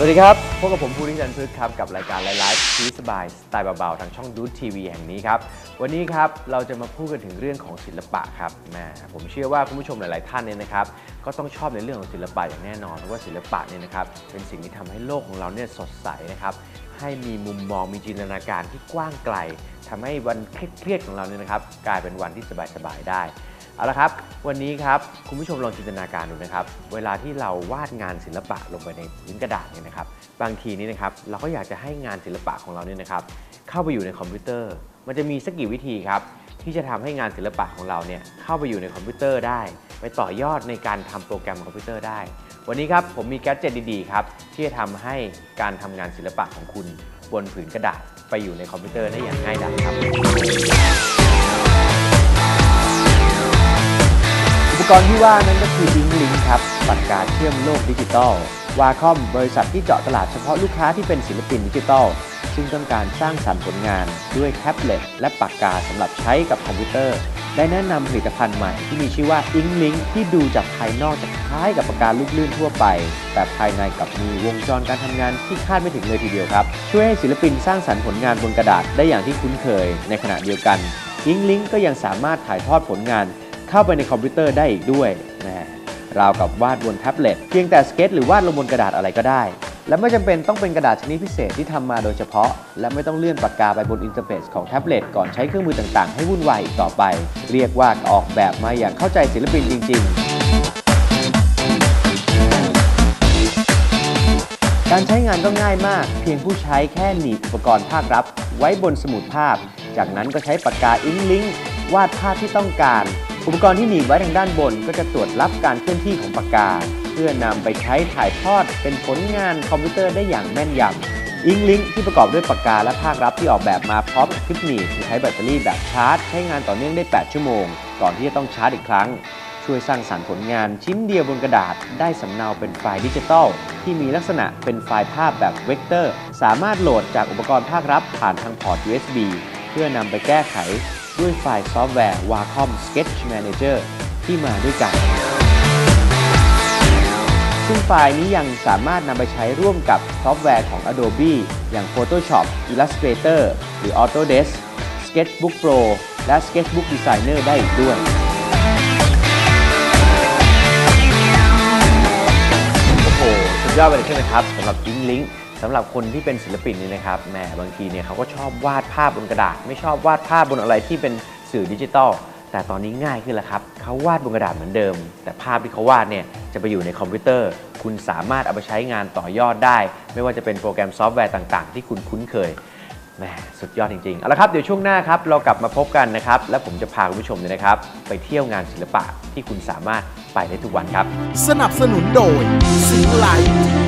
สวัสดีครับ พบกับผมภูริจันทร์พฤกษ์ครับกับรายการไลฟ์ชีสบายสไตล์เบาๆทางช่องดูดทีวีแห่งนี้ครับ วันนี้ครับเราจะมาพูดกันถึงเรื่องของศิลปะครับแม่ผมเชื่อว่าคุณผู้ชมหลายๆท่านเนี่ยนะครับ ก็ต้องชอบในเรื่องของศิลปะอย่างแน่นอนเพราะว่าศิลปะเนี่ยนะครับเป็นสิ่งที่ทำให้โลกของเราเนี่ยสดใสนะครับให้มีมุมมองมีจินตนาการที่กว้างไกลทำให้วันเครียดๆของเราเนี่ยนะครับ กลายเป็นวันที่สบายๆได้ เอาละครับ วันนี้ครับคุณผู้ชมลองจินตนาการดูนะครับ เวลาที่เราวาดงานศิลปะลงไปในพื้นกระดาษเนี่ยนะครับ บางทีนี่นะครับเราก็อยากจะให้งานศิลปะของเราเนี่ยนะครับ เข้าไปอยู่ในคอมพิวเตอร์ มันจะมีสักกี่วิธีครับ ที่จะทำให้งานศิลปะของเราเนี่ยเข้าไปอยู่ในคอมพิวเตอร์ได้ ไปต่อยอดในการทำโปรแกรมคอมพิวเตอร์ได้ วันนี้ครับผมมีแกดเจ็ตดีๆครับที่จะทำให้การทำงานศิลปะของคุณบนผืนกระดาษไปอยู่ในคอมพิวเตอร์ได้อย่างง่ายดายครับ กรณ์ที่ว่านั้นก็คือลิงลิงครับปากกาเชื่อมโลกดิจิตอลวาคอมบริษัทที่เจาะตลาดเฉพาะลูกค้าที่เป็นศิลปินดิจิตอลซึ่งต้องการสร้างสรรค์ผลงานด้วยแท็บเล็ตและปากกาสำหรับใช้กับคอมพิวเตอร์ ได้แนะนำผลิตภัณฑ์ใหม่ที่มีชื่อว่า i n k Link ที่ดูจากภายนอกจะคล้ายกับปากกาลูกลื่นทั่วไป แต่ภายในกลับมีวงจรการทำงานที่คาดไม่ถึงเลยทีเดียวครับ ช่วยให้ศิลปินสร้างสรรค์ผลงานบนกระดาษได้อย่างที่คุ้นเคย ในขณะเดียวกัน i n k Link ก็ยังสามารถถ่ายทอดผลงาน เข้าไปในคอมพิวเตอร์ได้อีกด้วยแหมราวกับวาดบนแท็บเล็ตเพียงแต่สเก็ตหรือวาดลงบนกระดาษอะไรก็ได้ และไม่จำเป็นต้องเป็นกระดาษชนิดพิเศษที่ทำมาโดยเฉพาะ และไม่ต้องเลื่อนปากกาไปบนอินเทอร์เฟซของแท็บเล็ตก่อนใช้เครื่องมือต่างๆ ให้วุ่นวายอีกต่อไป เรียกว่าออกแบบมาอย่างเข้าใจศิลปินจริง ๆการใช้งานก็ง่ายมาก เพียงผู้ใช้แค่หนีบอุปกรณ์ภาครับ ไว้บนสมุดภาพ จากนั้นก็ใช้ปากกาอิงลิงวาดภาพที่ต้องการ อุปกรณ์ที่หนีบไว้ทางด้านบนก็จะตรวจรับการเคลื่อนที่ของปากกา เพื่อนำไปใช้ถ่ายทอดเป็นผลงานคอมพิวเตอร์ได้อย่างแม่นยำอิงลิงที่ประกอบด้วยปากกาและภาครับที่ออกแบบมาพร้อมคลิปหนีบใช้แบตเตอรี่แบบชาร์จ ใช้งานต่อเนื่องได้ 8 ชั่วโมง ก่อนที่จะต้องชาร์จอีกครั้ง ช่วยสร้างสรรค์ผลงานชิ้นเดียวบนกระดาษ ได้สำเนาเป็นไฟล์ดิจิทัลที่มีลักษณะเป็นไฟล์ภาพแบบเวกเตอร์ สามารถโหลดจากอุปกรณ์ภาครับผ่านทางพอร์ต USB เพื่อนำไปแก้ไข ด้วยไฟล์ซอฟต์แวร์ Wacom Sketch Manager ที่มาด้วยกัน ซึ่งไฟล์นี้ยังสามารถนำไปใช้ร่วมกับซอฟต์แวร์ของ Adobe อย่าง Photoshop Illustrator หรือ Autodesk Sketchbook Pro และ Sketchbook Designer ได้อีกด้วยโอ้โหสุดยอดไปเลยใช่ไหมครับสำหรับลิงก์ลิง สำหรับคนที่เป็นศิลปินนี่นะครับแหมบางทีเนี่ยเขาก็ชอบวาดภาพบนกระดาษ ไม่ชอบวาดภาพบนอะไรที่เป็นสื่อดิจิตอลแต่ตอนนี้ง่ายขึ้นแล้วครับเขาวาดบนกระดาษเหมือนเดิม แต่ภาพที่เขาวาดเนี่ยจะไปอยู่ในคอมพิวเตอร์ คุณสามารถเอาไปใช้งานต่อยอดได้ ไม่ว่าจะเป็นโปรแกรมซอฟต์แวร์ต่าง ๆ ที่คุณคุ้นเคยแหมสุดยอดจริงๆเอาละครับเดี๋ยวช่วงหน้าครับเรากลับมาพบกันนะครับและผมจะพาคุณผู้ชมเนี่ยนะครับ ไปเที่ยวงานศิลปะที่คุณสามารถไปได้ทุกวันครับ สนับสนุนโดยสิงไลท์